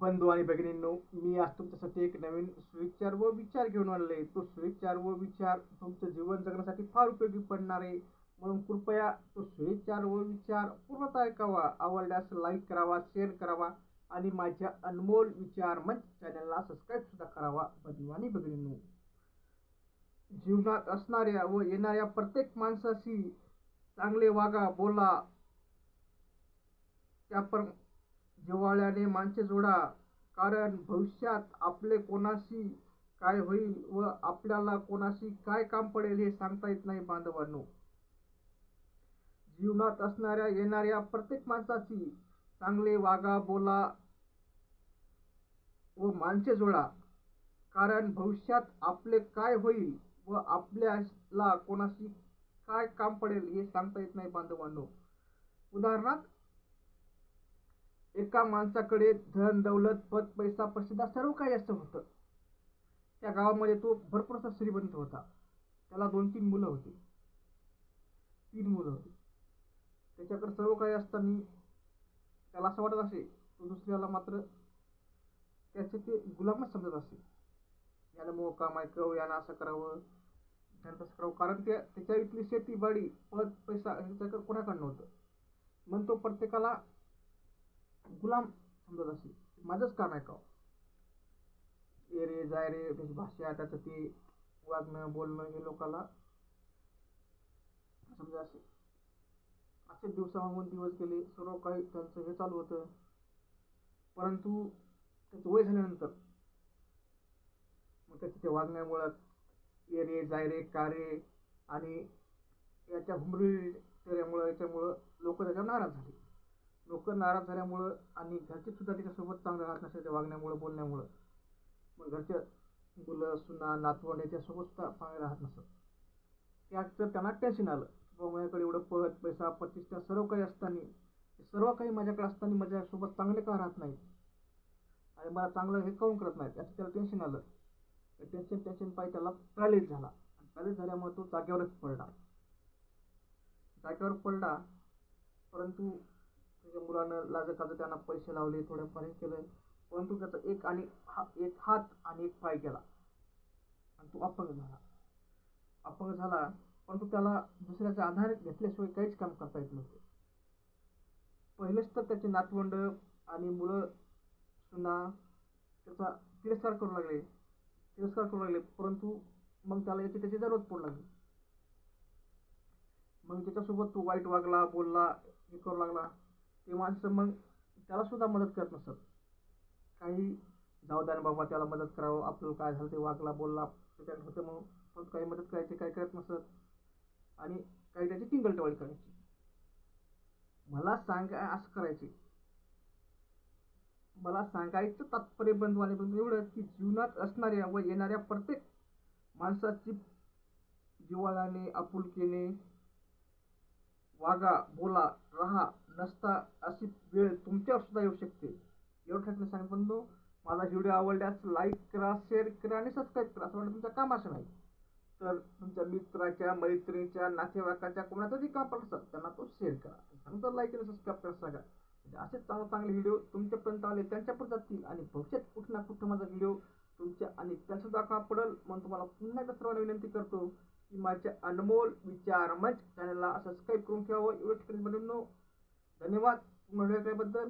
बंधू आणि भगिनींनो मी आज तुमच्यासाठी एक नवीन सुविचार व विचार घेऊन आणले तो सुविचार व विचार तुमचं जीवन जगण्यासाठी फार उपयोगी पडणार आहे. म्हणून कृपया तो सुविचार व विचार पूर्णतः ऐकावा. आवडल्यास लाईक करावा शेअर करावा आणि माझ्या अनमोल विचार मंच चॅनलला सबस्क्राईबसुद्धा करावा बंधू आणि भगिनींनो. जीवनात असणाऱ्या व येणाऱ्या प्रत्येक माणसाशी चांगले वागा बोला. त्यापर जिव्हाळ्याने माणसे जोडा कारण भविष्यात आपले कोणाशी काय होईल व आपल्याला कोणाशी काय काम पडेल हे सांगता येत नाही बांधवांनो. जीवनात असणाऱ्या येणाऱ्या प्रत्येक माणसाची चांगले वागा बोला व माणसे जोडा कारण भविष्यात आपले काय होईल व आपल्याला कोणाशी काय काम पडेल हे सांगता येत नाही बांधवांनो. उदाहरणार्थ एका माणसाकडे धन दौलत पद पैसा प्रसिद्ध सर्व काही असं होतं. त्या गावामध्ये तो भरपूर असा श्रीमंत होता. त्याला दोन तीन मुलं होती. तीन मुलं होती. त्याच्याकडे सर्व काही असताना त्याला असं वाटत असे तो दुसऱ्याला मात्र त्याचे ते गुलामच समजत असे. यानं मोह काम यानं असं करावं. त्यानं तसं करावं. कारण त्या त्याच्या इथली शेतीबाडी पद पैसा ह्याच्याकडे कोणाकडनं होतं मग तो प्रत्येकाला गुलाम समजत असे माझंच काम का? ए रे जाय रे त्याची भाषा त्याचं ते वागणं बोलणं हे लोकाला समजा असे असे दिवसामागून दिवस गेले सर्व काही त्यांचं हे चालू होतं. परंतु त्याचं वय झाल्यानंतर मग त्याच्या ते वागण्यामुळं ये रे जाय रे का रे आणि याच्या हुमरी त्यामुळं याच्यामुळं लोक त्याच्यावर नाराज झाले. लोक नाराज झाल्यामुळं आणि घरचे सुद्धा त्याच्यासोबत चांगलं राहत नसल्याच्या वागण्यामुळं बोलण्यामुळं. मग घरच्या मुलं सुना नातवंड याच्यासोबतसुद्धा चांगले राहत नसत. त्याचं त्यांना टेन्शन आलं. बाबा माझ्याकडे एवढं पद पैसा प्रतिष्ठा सर्व काही असताना सर्व काही माझ्याकडे असताना माझ्यासोबत चांगले का राहत नाहीत? आणि मला चांगलं हे काऊन करत नाहीत? याचं त्याला टेन्शन आलं. टेन्शन टेन्शन पाहिजे त्याला पॅलेस झाला. पॅलेस झाल्यामुळे तो जागेवरच पडला. जागेवर पडला परंतु त्याच्या मुलानं लाजकाचं त्यांना पैसे लावले थोडंफार हे केलं. परंतु त्याचा एक आणि हा एक हात आणि एक पाय गेला. आणि तो अपंग झाला. अपंग झाला परंतु त्याला दुसऱ्याचा आधार घेतल्याशिवाय काहीच काम करता येत नव्हतं. पहिलेच तर त्याचे नातवंड आणि मुलं सुना त्याचा तिरस्कार करू लागले. तिरस्कार करू लागले परंतु मग त्याला याची त्याची जरूरत पडू लागली. मग त्याच्यासोबत तो वाईट वागला बोलला हे करू लागला. ते माणसं मग त्यालासुद्धा मदत करत नसत. काही जाऊ द्या बाबा त्याला मदत करावं. आपलं काय झालं ते वागला बोलला त्याच्यात होतं मग. पण काही मदत करायची काही करत नसत. आणि काही त्याची टिंगलटवाळी करायची. मला सांगा असं करायचे. मला सांगायचं तात्पर्य बंधू आणि बंधू एवढं की जीवनात असणाऱ्या व येणाऱ्या प्रत्येक माणसाची जिव्हाळ्याने आपुलकीने वागा बोला राहा नसता अशी वेळ तुमच्यावर सुद्धा येऊ शकते. एवढं ठाकरे सांग बंधू माझा व्हिडिओ आवडल्यास लाईक करा शेअर करा आणि सबस्क्राईब करा. असं म्हणजे तुमच्या कामाचं नाही. तर तुमच्या मित्राच्या मैत्रिणीच्या नातेवाईकाच्या कोणाचा जे काम असेल त्यांना तो शेअर करा. नंतर लाईक आणि सबस्क्राईब करा सांगा. म्हणजे असेच चांगले चांगले व्हिडिओ तुमच्यापर्यंत आले त्यांच्यापर्यंत जातील आणि भविष्यात कुठं ना कुठं माझा व्हिडिओ तुमच्या आणि त्यांचा काम पडेल म्हणून तुम्हाला पुन्हा एकदा सर्वांना विनंती करतो. की माझ्या अनमोल विचार मंच चॅनलला सबस्क्राईब करून ठेवावं एवढं ठिकाणी धन्यवाद. तुम्हाला बद्दल.